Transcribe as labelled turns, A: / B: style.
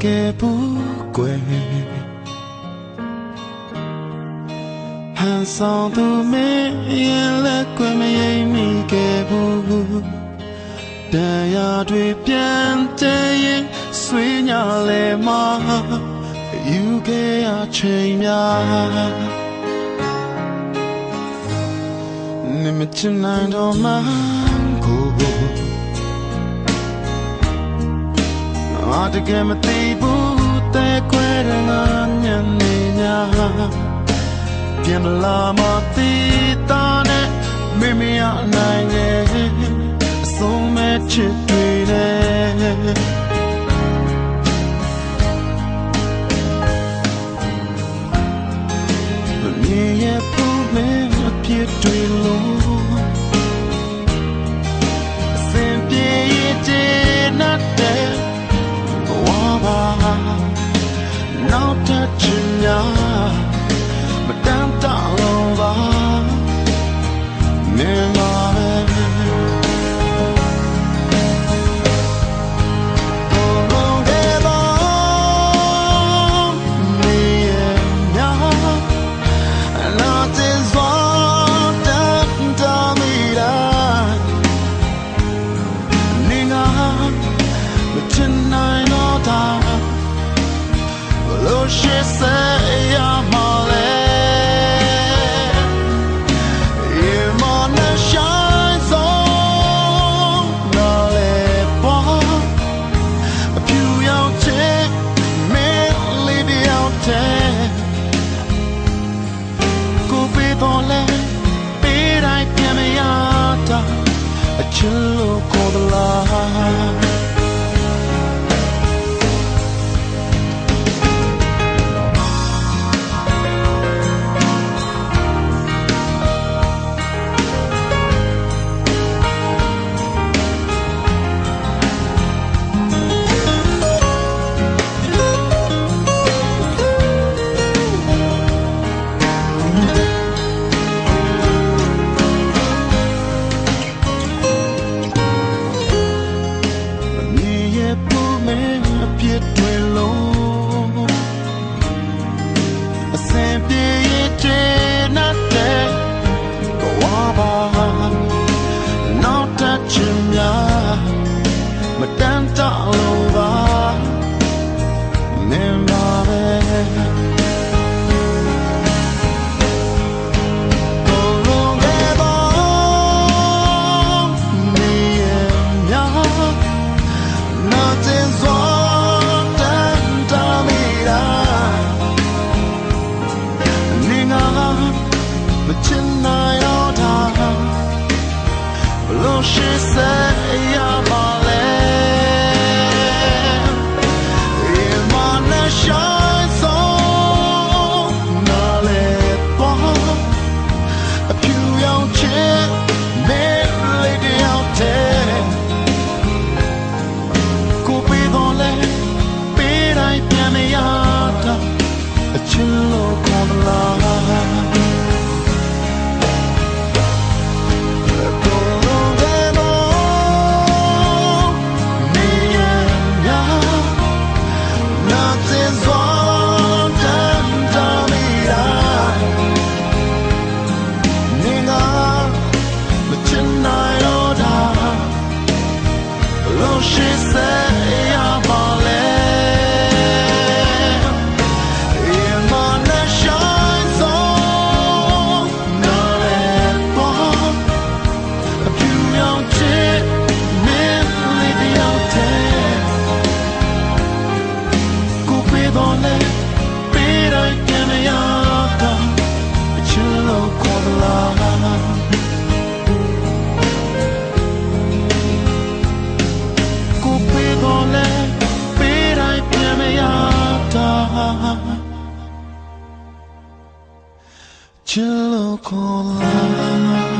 A: 给不归。寒霜都没眼泪，归没也没给不。但要对边的人，虽然来嘛，有给啊吹呀。你们进来都忙过不？ တကယ်မသိဘူးတဲ့ခွဲတဲ့ငါညနေညာပြန်မလာမသိတာနဲ့မင်းမရနိုင်ရဲ့အဆုံးမဲ့ချစ်တွေနဲ့也不能别对路。The love. 失色 Cello con